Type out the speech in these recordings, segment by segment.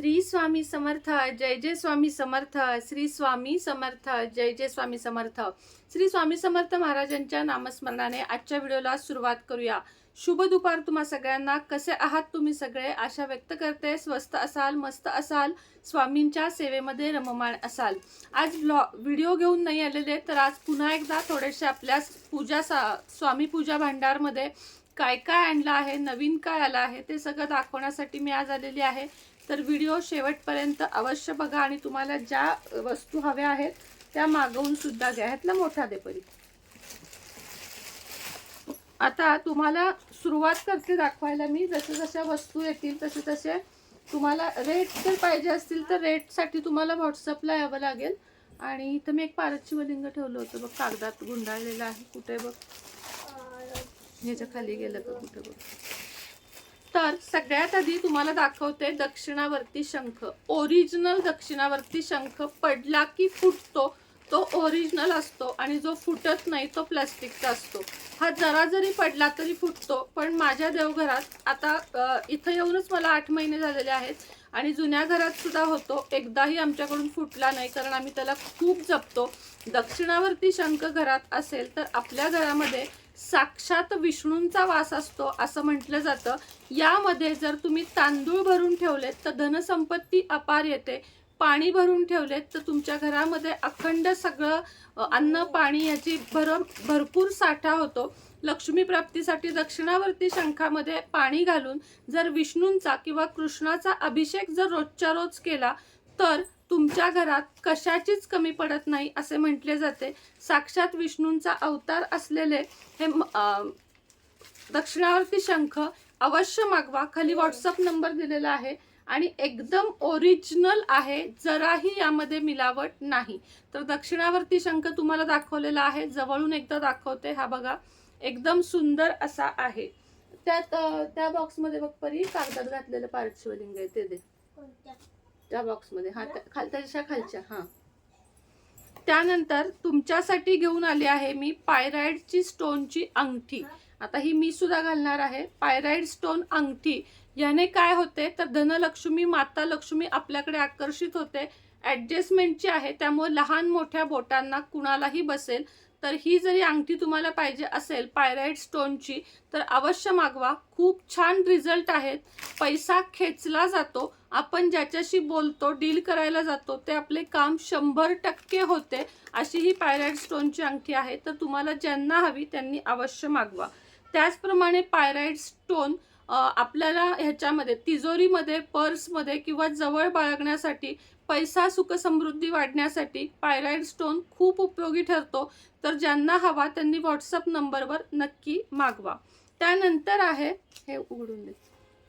श्री स्वामी समर्थ जय जय स्वामी समर्थ श्री स्वामी समर्थ जय जय स्वामी समर्थ. श्री स्वामी समर्थ महाराजांच्या नामस्मरणाने आजच्या व्हिडिओला सुरुवात करूया. शुभ दुपार तुम्हा सगळ्यांना. कसे आहात तुम्ही सगळे? आशा व्यक्त करते. स्वस्त असाल मस्त असाल स्वामींच्या सेवेमध्ये रममाण असाल. आज व्लॉ व्हिडिओ घेऊन नाही आलेले तर आज पुन्हा एकदा थोडेसे आपल्या पूजा सा स्वामी पूजा भांडारमध्ये काय काय आणलं आहे नवीन काय आलं आहे ते सगळं दाखवण्यासाठी मी आज आलेली आहे. तर व्हिडिओ शेवटपर्यंत अवश्य बघा आणि तुम्हाला ज्या वस्तू हव्या आहेत त्या मागवून सुद्धा घ्या. ह्यातला मोठा देपरी आता तुम्हाला सुरुवात करते दाखवायला मी. जसे जशा वस्तू येतील तसे तसे तुम्हाला रेट जर पाहिजे असतील तर रेटसाठी तुम्हाला व्हॉट्सअपला यावं लागेल. आणि इथं मी एक पारची शिवलिंग ठेवलं होतं बघ. कागदात गुंडाळलेलं आहे. कुठे बघ? ह्याच्या खाली गेलं का कुठे बघ? तर सगळ्यात आधी तुम्हाला दाखवते दक्षिणावर्ती शंख. ओरिजिनल दक्षिणावर्ती शंख पडला की फुटतो तो ओरिजिनल असतो आणि जो फुटत नाही तो प्लास्टिकचा असतो. हा जरा जरी पडला तरी फुटतो पण माझ्या देवघरात आता इथं येऊनच मला आठ महिने झालेले आहेत आणि जुन्या घरात सुद्धा होतो. एकदाही आमच्याकडून फुटला नाही कारण आम्ही त्याला खूप जपतो. दक्षिणावर्ती शंख घरात असेल तर आपल्या घरामध्ये साक्षात विष्णूंचा वास असतो असं म्हटलं जातं. यामध्ये जर तुम्ही तांदूळ भरून ठेवलेत तर धनसंपत्ती अपार येते. पाणी भरून ठेवलेत तर तुमच्या घरामध्ये अखंड सगळं अन्न पाणी याची भर भरपूर साठा होतो. लक्ष्मी प्राप्तीसाठी दक्षिणावर्ती शंखामध्ये पाणी घालून जर विष्णूंचा किंवा कृष्णाचा अभिषेक जर रोजच्या रोज केला तर तुमच्या घरात कशाचीच कमी पडत नाही असे म्हटले जाते. साक्षात विष्णूंचा अवतार असलेले हे दक्षिणावर्ती शंख अवश्य मागवा. खाली व्हॉट्सअप नंबर दिलेला आहे आणि एकदम ओरिजिनल आहे. जराही यामध्ये मिलावट नाही. तर दक्षिणावर्ती शंख तुम्हाला दाखवलेला आहे. जवळून एकदा दाखवते. हा बघा. एकदम सुंदर असा आहे. त्यात त्या बॉक्समध्ये बघ परी. कागदात घातलेलं पार्श्वलिंग आहे. ते दे. त्या बॉक्समध्ये हा खाल त्याच्या खालच्या हा. त्यानंतर तुमच्यासाठी घेऊन आली आहे मी पायराइडची स्टोनची अंगठी. आता ही मी सुद्धा घालणार आहे. पायराइड स्टोन अंगठी. याने काय होते? तर धनलक्ष्मी माता लक्ष्मी आपल्याकडे आकर्षित होते. ॲडजस्टमेंटची आहे त्यामुळे लहान मोठ्या बोटांना कुणालाही बसेल. तर ही जरी अंगठी तुम्हाला पाहिजे असेल पायराइड स्टोनची तर अवश्य मागवा. खूप छान रिझल्ट आहेत. पैसा खेचला जातो. आपण ज्याच्याशी बोलतो डील करायला जातो ते आपले काम शंभर टक्के होते. अशी ही पायराइड स्टोनची अंगठी आहे. तर तुम्हाला ज्यांना हवी त्यांनी अवश्य मागवा. त्याचप्रमाणे पायराइड स्टोन आपल्याला ह्याच्यामध्ये तिजोरीमध्ये पर्समध्ये किंवा जवळ बाळगण्यासाठी पैसा सुखसमृद्धी वाढण्यासाठी पायराइड स्टोन खूप उपयोगी ठरतो. तर ज्यांना हवा त्यांनी व्हॉट्सअप नंबरवर नक्की मागवा. त्यानंतर आहे हे उघडून दे.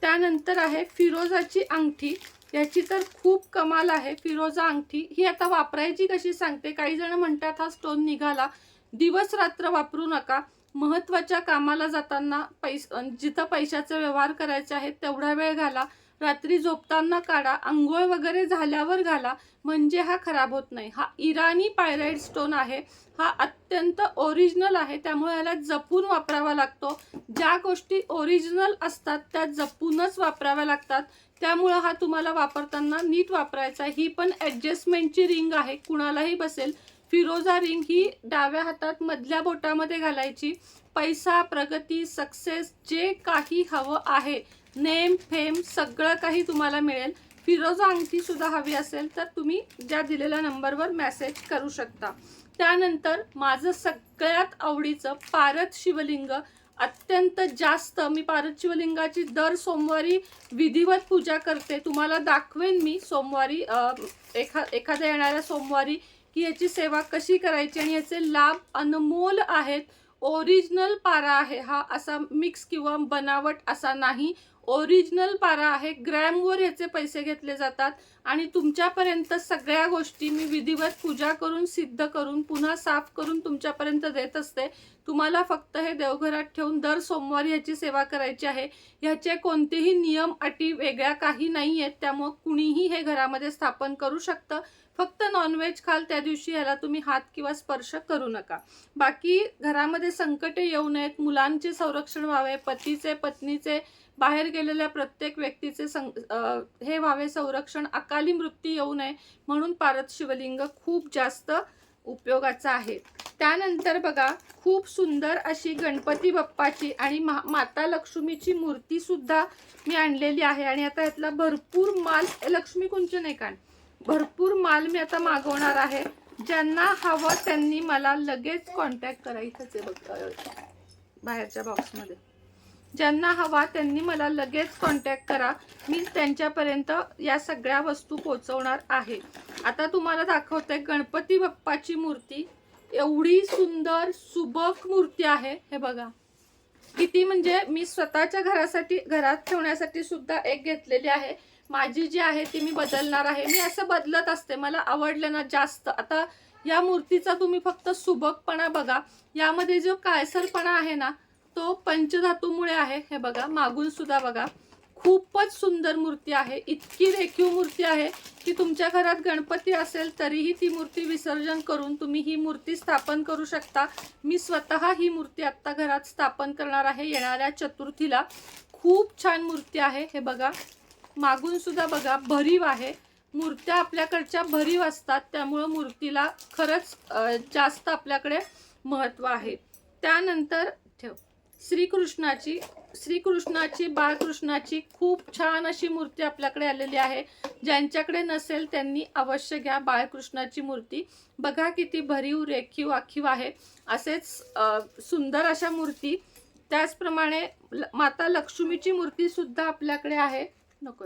त्यानंतर आहे फिरोजाची अंगठी. याची तर खूप कमाल आहे. फिरोजा अंगठी ही आता वापरायची कशी सांगते? काही जण म्हणतात हा स्टोन निघाला. दिवस रात्र वापरू नका. महत्त्वाच्या कामाला जाताना पैस जिथं पैशाचे व्यवहार करायचे आहेत तेवढा वेळ घाला. रात्री झोपताना काढा. आंघोळ वगैरे झाल्यावर घाला. म्हणजे हा खराब होत नाही. हा इराणी पायराइड स्टोन आहे. हा अत्यंत ओरिजिनल आहे. त्यामुळे याला जपून वापरावा लागतो. ज्या गोष्टी ओरिजिनल असतात त्या जपूनच वापराव्या लागतात. त्यामुळं हा तुम्हाला वापरताना नीट वापरायचा ही पण ॲडजस्टमेंटची रिंग आहे. कुणालाही बसेल. फिरोजा रिंग ही डाव्या हातात मधल्या बोटामध्ये घालायची. पैसा प्रगती सक्सेस जे काही हवं आहे. नेम फेम सगळं काही तुम्हाला मिळेल. फिरोजा अंगठीसुद्धा हवी असेल तर तुम्ही ज्या दिलेल्या नंबरवर मॅसेज करू शकता. त्यानंतर माझं सगळ्यात आवडीचं पारत शिवलिंग. अत्यंत जास्त मी पारत शिवलिंगाची दर सोमवारी विधिवत पूजा करते. तुम्हाला दाखवेन मी सोमवारी एखा एखाद्या येणाऱ्या सोमवारी की याची सेवा कशी करायची आणि याचे लाभ अनमोल आहेत. ओरिजिनल पारा आहे हा असा मिक्स किंवा बनावट असा नाही. ओरिजिनल पारा आहे. ग्रॅमवर याचे पैसे घेतले जातात. आणि तुमच्यापर्यंत सगळ्या गोष्टी मी विधिवत पूजा करून सिद्ध करून पुन्हा साफ करून तुमच्यापर्यंत देत असते. तुम्हाला फक्त हे देवघरात ठेवून दर सोमवारी याची सेवा करायची आहे. ह्याचे कोणतेही नियम अटी वेगळ्या काही नाही आहेत त्यामुळं कुणीही हे घरामध्ये स्थापन करू शकतं. फक्त नॉनव्हेज खाल त्या दिवशी ह्याला तुम्ही हात किंवा स्पर्श करू नका. बाकी घरामध्ये संकटे येऊ नयेत. मुलांचे संरक्षण व्हावे पतीचे पत्नीचे बाहेर गेलेल्या प्रत्येक व्यक्तीचे सं हे व्हावे. संरक्षण अकाली मृत्यू येऊ नये म्हणून पारत शिवलिंग खूप जास्त उपयोगाचं आहे. त्यानंतर बघा खूप सुंदर अशी गणपती बाप्पाची आणि मा- माता लक्ष्मीची मूर्तीसुद्धा मी आणलेली आहे. आणि आता यातला भरपूर माल लक्ष्मी कुंचन आहे का भरपूर माल मी आता मागवणार आहे. ज्यांना हवं त्यांनी मला लगेच कॉन्टॅक्ट करायचंच आहे बघ बाहेरच्या बॉक्समध्ये ज्यांना हवा त्यांनी मला लगेच कॉन्टॅक्ट करा. मी त्यांच्यापर्यंत या सगळ्या वस्तू पोचवणार आहे. आता तुम्हाला दाखवते गणपती बाप्पाची मूर्ती. एवढी सुंदर सुबक मूर्ती आहे. हे बघा. किती म्हणजे मी स्वतःच्या घरासाठी घरात ठेवण्यासाठी सुद्धा एक घेतलेली आहे. माझी जी आहे ती मी बदलणार आहे. मी असं बदलत असते. मला आवडलं ना जास्त. आता या मूर्तीचा तुम्ही फक्त सुबकपणा बघा. यामध्ये जो काळसरपणा आहे ना तो पंचधातूमुळे आहे. हे बघा मागून सुद्धा बघा. खूपच सुंदर मूर्ती आहे. इतकी रेखीव मूर्ती आहे की तुमच्या घरात गणपती असेल तरीही ती मूर्ती विसर्जन करून तुम्ही ही मूर्ती स्थापन करू शकता. मी स्वतः ही मूर्ती आत्ता घरात स्थापन करणार आहे. येणाऱ्या चतुर्थीला खूप छान मूर्ती आहे. हे बघा मागून सुद्धा बघा भरीव आहे. मूर्त्या आपल्याकडच्या भरीव असतात त्यामुळं मूर्तीला खरंच जास्त आपल्याकडे महत्त्व आहे. त्यानंतर ठेव. श्रीकृष्णाची श्रीकृष्णाची बाळकृष्णाची खूप छान अशी मूर्ती आपल्याकडे आलेली आहे. ज्यांच्याकडे नसेल त्यांनी अवश्य घ्या बाळकृष्णाची मूर्ती. बघा किती भरीव रेखीव आखीव आहे. असेच सुंदर अशा मूर्ती. त्याचप्रमाणे ल- माता लक्ष्मीची मूर्तीसुद्धा आपल्याकडे आहे. नको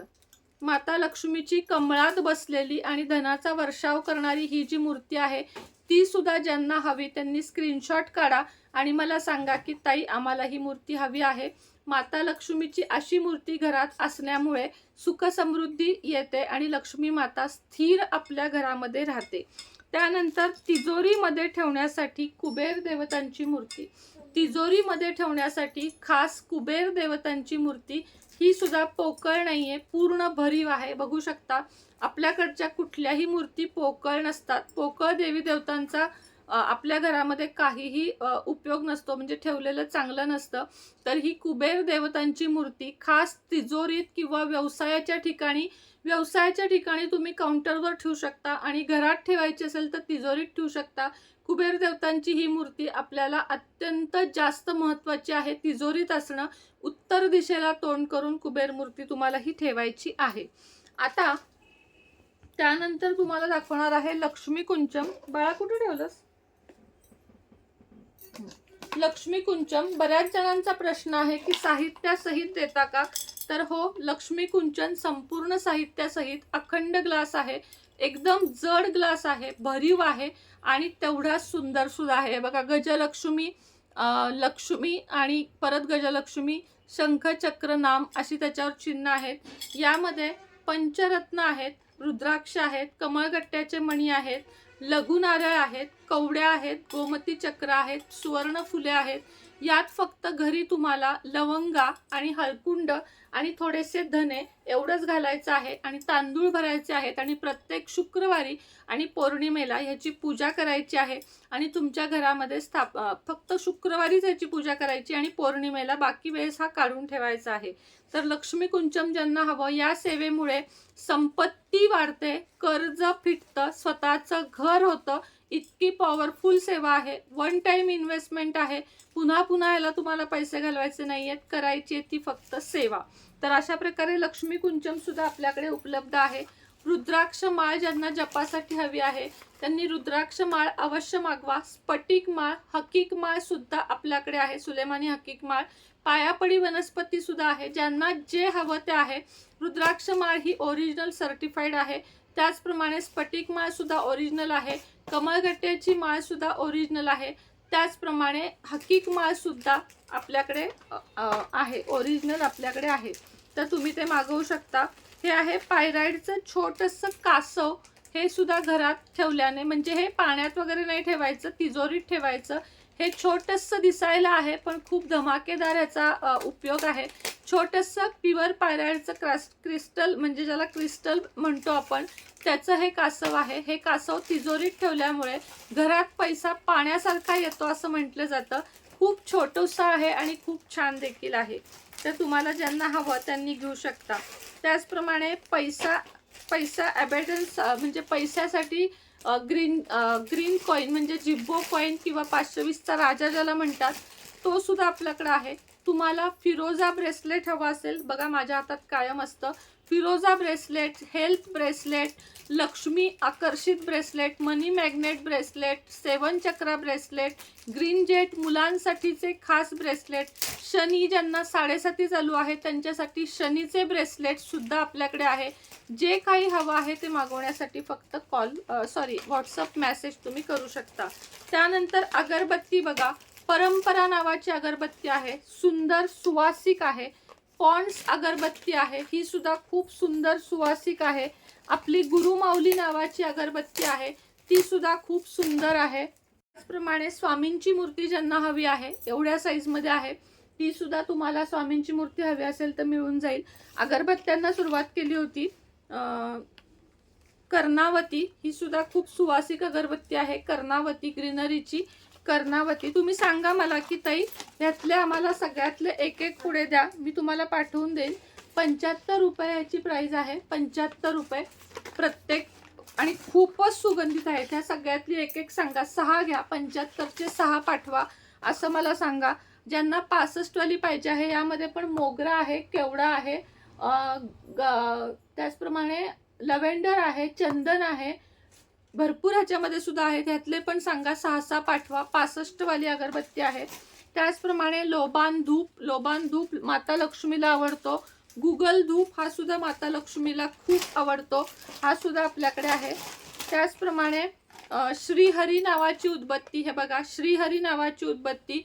माता लक्ष्मीची कमळात बसलेली आणि धनाचा वर्षाव करणारी ही जी मूर्ती आहे ती सुद्धा ज्यांना हवी त्यांनी स्क्रीनशॉट काढा आणि मला सांगा की ताई आम्हाला ही मूर्ती हवी आहे. माता लक्ष्मीची अशी मूर्ती घरात असल्यामुळे सुखसमृद्धी येते आणि लक्ष्मी माता स्थिर आपल्या घरामध्ये राहते. त्यानंतर तिजोरीमध्ये ठेवण्यासाठी कुबेर देवतांची मूर्ती. तिजोरीमध्ये ठेवण्यासाठी खास कुबेर देवतांची मूर्ती ही सुद्धा पोकळ नाही आहे पूर्ण भरीव आहे. बघू शकता आपल्याकडच्या कुठल्याही मूर्ती पोकळ नसतात. पोकळ देवी देवतांचा आपल्या घरामध्ये काहीही उपयोग नसतो म्हणजे ठेवलेलं चांगलं नसतं तर ही कुबेर देवतांची मूर्ती खास तिजोरीत किंवा व्यवसायाच्या ठिकाणी व्यवसायाच्या ठिकाणी तुम्ही काउंटरवर ठेवू शकता आणि घरात ठेवायची असेल तर तिजोरीत ठेवू शकता. कुबेर देवतांची ही मूर्ती आपल्याला अत्यंत जास्त महत्त्वाची आहे. तिजोरीत असणं उत्तर दिशेला तोंड करून कुबेर मूर्ती तुम्हाला ही ठेवायची आहे. आता त्यानंतर तुम्हाला दाखवणार आहे लक्ष्मी कुंचम. बाळा कुठे ठेवलंस? लक्ष्मी कुंचन बऱ्याच जणांचा प्रश्न आहे की साहित्यासहित देता का? तर हो लक्ष्मी कुंचन संपूर्ण साहित्यासहित अखंड ग्लास आहे एकदम जड ग्लास आहे भरीव आहे आणि तेवढाच सुंदर सुद्धा आहे. बघा गजलक्ष्मी लक्ष्मी आणि परत गजलक्ष्मी शंखचक्र नाम अशी त्याच्यावर चिन्ह आहेत. यामध्ये पंचरत्न आहेत रुद्राक्ष आहेत कमळगट्ट्याचे मणी आहेत लघु नारळ आहेत कवड्या आहेत गोमती चक्र आहेत सुवर्ण फुले आहेत. यात फक्त घरी तुम्हाला लवंगा आणि हळकुंड आणि थोडेसे धने एवढंच घालायचं आहे आणि तांदूळ भरायचे आहेत आणि प्रत्येक शुक्रवारी आणि पौर्णिमेला ह्याची पूजा करायची आहे. आणि तुमच्या घरामध्ये स्थाप फक्त शुक्रवारीच ह्याची पूजा करायची आणि पौर्णिमेला बाकी वेळेस हा काढून ठेवायचा आहे. तर लक्ष्मी कुंचम ज्यांना हवं या सेवेमुळे संपत्ती वाढते कर्ज फिटतं स्वतःचं घर होतं इतकी पॉवरफुल सेवा आहे. वन टाइम इन्व्हेस्टमेंट आहे. पुन्हा पुन्हा याला तुम्हाला पैसे घालवायचे नाही आहेत करायची आहे ती फक्त सेवा. तर अशा प्रकारे लक्ष्मी कुंचमसुद्धा आपल्याकडे उपलब्ध आहे. रुद्राक्ष माळ ज्यांना जपासाठी हवी आहे त्यांनी रुद्राक्ष माळ अवश्य मागवा. स्फटिक माळ हकीक माळ सुद्धा आपल्याकडे आहे. सुलेमानी हकीक माळ. पायापडी वनस्पती सुद्धा आहे. ज्यांना जे हवं ते आहे. रुद्राक्ष माळ ही ओरिजिनल सर्टिफाईड आहे. त्याचप्रमाणे स्फटिक माळ सुद्धा ओरिजिनल आहे. कमळगट्ट्याची माळ सुद्धा ओरिजिनल आहे. त्याचप्रमाणे हकीक माळ सुद्धा आपल्याकडे आहे. ओरिजिनल आपल्याकडे आहे. तर तुम्ही ते मागवू शकता. हे आहे पायराईडचं छोटंसं कासव. हे सुद्धा घरात ठेवल्याने म्हणजे हे पाण्यात वगैरे नाही ठेवायचं तिजोरीत ठेवायचं. हे छोटंसं दिसायला आहे पण खूप धमाकेदार याचा उपयोग आहे. छोटंसं प्युअर पायराईडचं क्रास क्रिस्टल म्हणजे ज्याला क्रिस्टल म्हणतो आपण त्याचं हे कासव आहे. हे कासव तिजोरीत ठेवल्यामुळे घरात पैसा पाण्यासारखा येतो असं म्हटलं जातं. खूप छोटंसं आहे आणि खूप छान देखील आहे. तर तुम्हाला ज्यांना हवं त्यांनी घेऊ शकता. त्याचप्रमाणे पैसा पैसा ॲबॅडन्स म्हणजे पैशासाठी ग्रीन ग्रीन कॉईन म्हणजे जिब्बो कॉईन किंवा पाचशे वीसचा राजा ज्याला म्हणतात तो सुद्धा आपल्याकडं आहे. तुम्हाला फिरोजा ब्रेसलेट हवा असेल बघा माझ्या हातात कायम असतं. Firoza bracelet health bracelet Lakshmi आकर्षित bracelet money magnet bracelet seven chakra bracelet green jet मुलांसाठीचे खास ब्रेसलेट. शनी ज्यांना साडेसाती चालू आहे त्यांच्यासाठी शनीचे ब्रेसलेटसुद्धा आपल्याकडे आहे. जे काही हवं आहे ते मागवण्यासाठी फक्त कॉल सॉरी व्हॉट्सअप मेसेज तुम्ही करू शकता. त्यानंतर अगरबत्ती बघा. परंपरा नावाची अगरबत्ती आहे. सुंदर सुवासिक आहे. पॉन्ड्स अगरबत्ती आहे. ही सुद्धा खूप सुंदर सुवासिक आहे. आपली गुरुमाऊली नावाची अगरबत्ती आहे. ती सुद्धा खूप सुंदर आहे. त्याचप्रमाणे स्वामींची मूर्ती ज्यांना हवी आहे एवढ्या साईजमध्ये आहे ती सुद्धा तुम्हाला स्वामींची मूर्ती हवी असेल तर मिळून जाईल. अगरबत्त्यांना सुरुवात केली होती कर्णावती. ही सुद्धा खूप सुवासिक अगरबत्ती आहे. कर्णावती ग्रीनरीची. कर्णावती तुम्ही सांगा मला की ताई यातले आम्हाला सगळ्यातले एक एक पुढे द्या. मी तुम्हाला पाठवून देईन. पंच्याहत्तर रुपये प्राईज आहे. पंच्याहत्तर रुपये. प्रत्येक आणि खूपच सुगंधित आहेत. ह्या सगळ्यातली एक एक सांगा. सहा घ्या. पंच्याहत्तरचे सहा पाठवा. असं मला सांगा. ज्यांना पासष्टवाली पाहिजे आहे यामध्ये पण मोगरा आहे केवडा आहे ग- त्याचप्रमाणे लव्हेंडर आहे चंदन आहे भरपूर ह्याच्यामध्ये सुद्धा आहेत. ह्यातले पण सांगा सहा सहा पाठवा. पासष्टवाली अगरबत्ती आहे त्याचप्रमाणे लोबान धूप लोबान धूप माता लक्ष्मीला आवडतो. गुगल धूप हा सुद्धा माता लक्ष्मीला खूप आवडतो. हा सुद्धा आपल्याकडे आहे. त्याचप्रमाणे श्रीहरी नावाची उदबत्ती हे बघा श्रीहरी नावाची उदबत्ती.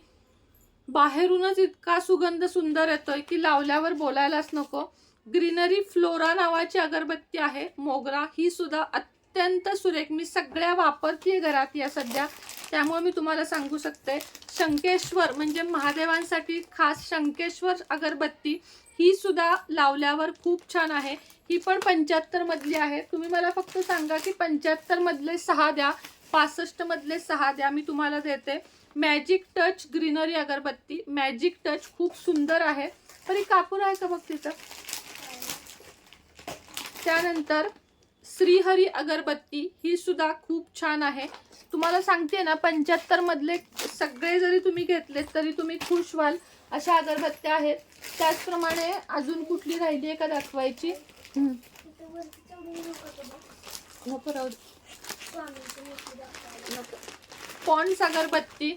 बाहेरूनच इतका सुगंध सुंदर येतोय की लावल्यावर बोलायलाच नको. ग्रीनरी फ्लोरा नावाची अगरबत्ती आहे. मोगरा ही सुद्धा अत्यंत अत्यंत सुरेख. मी सगळ्या वापरतीये घरात या सध्या. त्यामुळे मी तुम्हाला सांगू शकते शंकेश्वर म्हणजे महादेवांसाठी खास शंकेश्वर अगरबत्ती ही सुद्धा लावल्यावर खूप छान आहे. ही पण पंच्याहत्तर मधली आहे. तुम्ही मला फक्त सांगा की पंच्याहत्तर मधले सहा द्या पासष्ट मधले सहा द्या मी तुम्हाला देते. मॅजिक टच ग्रीनरी अगरबत्ती. मॅजिक टच खूप सुंदर आहे. तरी कापूर आहे का बघ तिथं? त्यानंतर श्रीहरी अगरबत्ती ही सुद्धा खूप छान आहे. तुम्हाला सांगते ना पंच्याहत्तर मधले सगळे जरी तुम्ही घेतले तरी तुम्ही खुश व्हाल. अशा अगरबत्त्या आहेत. त्याचप्रमाणे अजून कुठली राहिली आहे का दाखवायची? नको राहू पॉन्ड्स अगरबत्ती.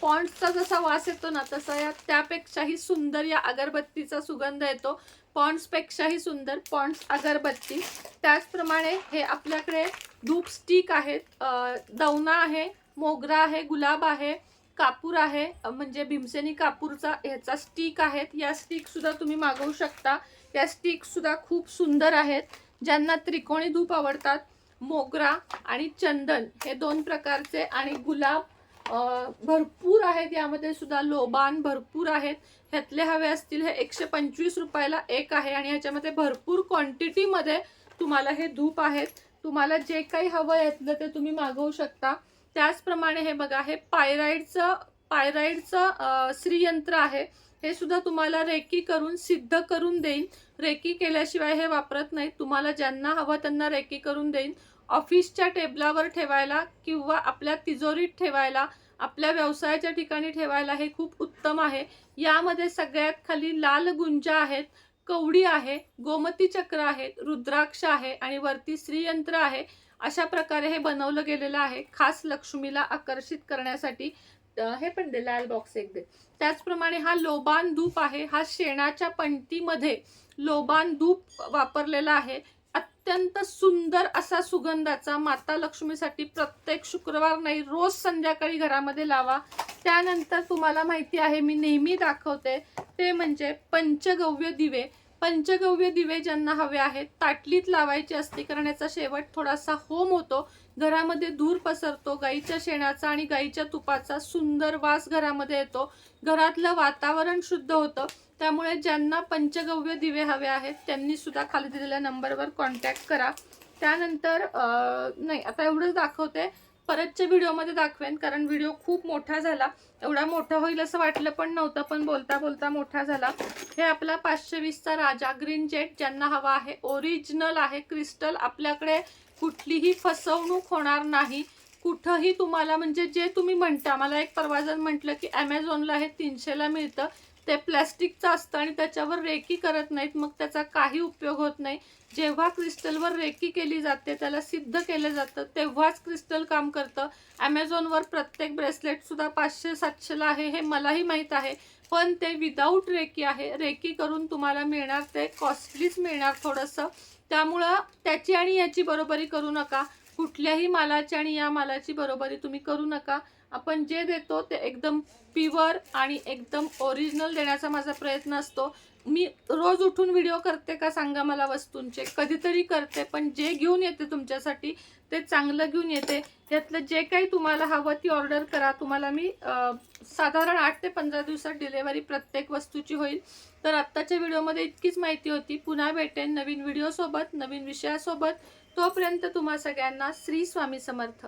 पॉन्ड्सचा जसा वास येतो ना तसा या त्यापेक्षाही सुंदर या अगरबत्तीचा सुगंध येतो. पॉन्ड्सपेक्षाही सुंदर पॉन्ड्स अगरबत्ती. त्याचप्रमाणे हे आपल्याकडे धूप स्टिक आहेत दौना दवना आहे मोगरा आहे गुलाब आहे कापूर आहे म्हणजे भीमसेनी कापूरचा ह्याचा स्टिक आहेत. या स्टिकसुद्धा तुम्ही मागवू शकता. या स्टिकसुद्धा खूप सुंदर आहेत ज्यांना त्रिकोणी धूप आवडतात. मोगरा आणि चंदन हे दोन प्रकारचे आणि गुलाब भरपूर आहेत. यामध्ये सुद्धा लोबान भरपूर आहेत. ह्यातले हवे असतील हे एकशे पंचवीस रुपयाला एक आहे आणि ह्याच्यामध्ये भरपूर क्वांटिटीमध्ये तुम्हाला हे धूप आहेत. तुम्हाला जे काही हवं यातलं ते तुम्ही मागवू शकता. त्याचप्रमाणे हे बघा हे पायराईडचं पायराईडचं श्रीयंत्र आहे. हे सुद्धा तुम्हाला रेकी करून सिद्ध करून देईन. रेकी केल्याशिवाय हे वापरत नाहीत. तुम्हाला ज्यांना हवं त्यांना रेकी करून देईन. ऑफिसच्या टेबलावर ठेवायला किंवा आपल्या तिजोरीत ठेवायला आपल्या व्यवसायाच्या ठिकाणी ठेवायला हे खूप उत्तम आहे. यामध्ये सगळ्यात खाली लाल गुंजा आहेत कवडी आहे गोमती चक्र आहेत रुद्राक्ष आहे आणि वरती श्रीयंत्र आहे. अशा प्रकारे हे बनवलं गेलेलं आहे. खास लक्ष्मीला आकर्षित करण्यासाठी हे पण दे लाल बॉक्स एक दे. त्याचप्रमाणे हा लोबान धूप आहे. हा शेणाच्या पंटीमध्ये लोबान धूप वापरलेला आहे. अत्यंत सुंदर असा सुगंधाचा माता लक्ष्मीसाठी प्रत्येक शुक्रवार नाही रोज संध्याकाळी घरामध्ये लावा. त्यानंतर तुम्हाला माहिती आहे मी नेहमी दाखवते ते म्हणजे पंचगव्य दिवे. पंचगव्य दिवे ज्यांना हवे आहेत ताटलीत लावायचे असते कारण याचा शेवट थोडासा होम होतो. घरामध्ये धूर पसरतो गाईच्या शेणाचा आणि गाईच्या तुपाचा सुंदर वास घरामध्ये येतो. घरातलं वातावरण शुद्ध होतं. त्यामुळे ज्यांना पंचगव्य दिवे हवे आहेत त्यांनी सुद्धा खाली दिलेल्या नंबरवर कॉन्टॅक्ट करा. त्यानंतर नाही आता एवढंच दाखवते. परतच्या व्हिडिओमध्ये दाखवेन कारण व्हिडिओ खूप मोठा झाला. एवढा मोठा होईल असं वाटलं पण नव्हतं पण बोलता बोलता मोठा झाला. हे आपला पाचशे वीसचा राजा ग्रीन जेट ज्यांना हवा आहे ओरिजिनल आहे क्रिस्टल आपल्याकडे कुठलीही फसवणूक होणार नाही. कुठंही तुम्हाला म्हणजे जे तुम्ही म्हणता मला एक परवाजन म्हटलं की ॲमेझॉनला हे तीनशेला मिळतं ते प्लॅस्टिकचं असतं आणि त्याच्यावर रेकी करत नाहीत मग त्याचा काही उपयोग होत नाही. जेव्हा क्रिस्टलवर रेकी केली जाते त्याला सिद्ध केलं जातं तेव्हाच क्रिस्टल काम करतं. ॲमेझॉनवर प्रत्येक ब्रेसलेटसुद्धा पाचशे सातशेला आहे हे मलाही माहीत आहे. पण ते विदाऊट रेकी आहे. रेकी करून तुम्हाला मिळणार ते कॉस्टलीच मिळणार थोडंसं. त्यामुळं त्याची आणि याची बरोबरी करू नका. कुठल्याही मालाची आणि या मालाची बरोबरी तुम्ही करू नका. आपण जे देतो ते एकदम प्युअर आणि एकदम ओरिजिनल देण्याचा माझा प्रयत्न असतो. मी रोज उठून व्हिडिओ करते का सांगा मला वस्तूंचे. कधीतरी करते पण जे घेऊन येते तुमच्यासाठी ते चांगलं घेऊन येते. यातलं जे काही तुम्हाला हवं ती ऑर्डर करा. तुम्हाला मी साधारण आठ ते पंधरा दिवसात डिलेवरी प्रत्येक वस्तूची होईल. तर आत्ताच्या व्हिडिओमध्ये इतकीच माहिती होती. पुन्हा भेटेन नवीन व्हिडिओसोबत नवीन विषयासोबत. तोपर्यंत तुम्हा सगळ्यांना श्री स्वामी समर्थ.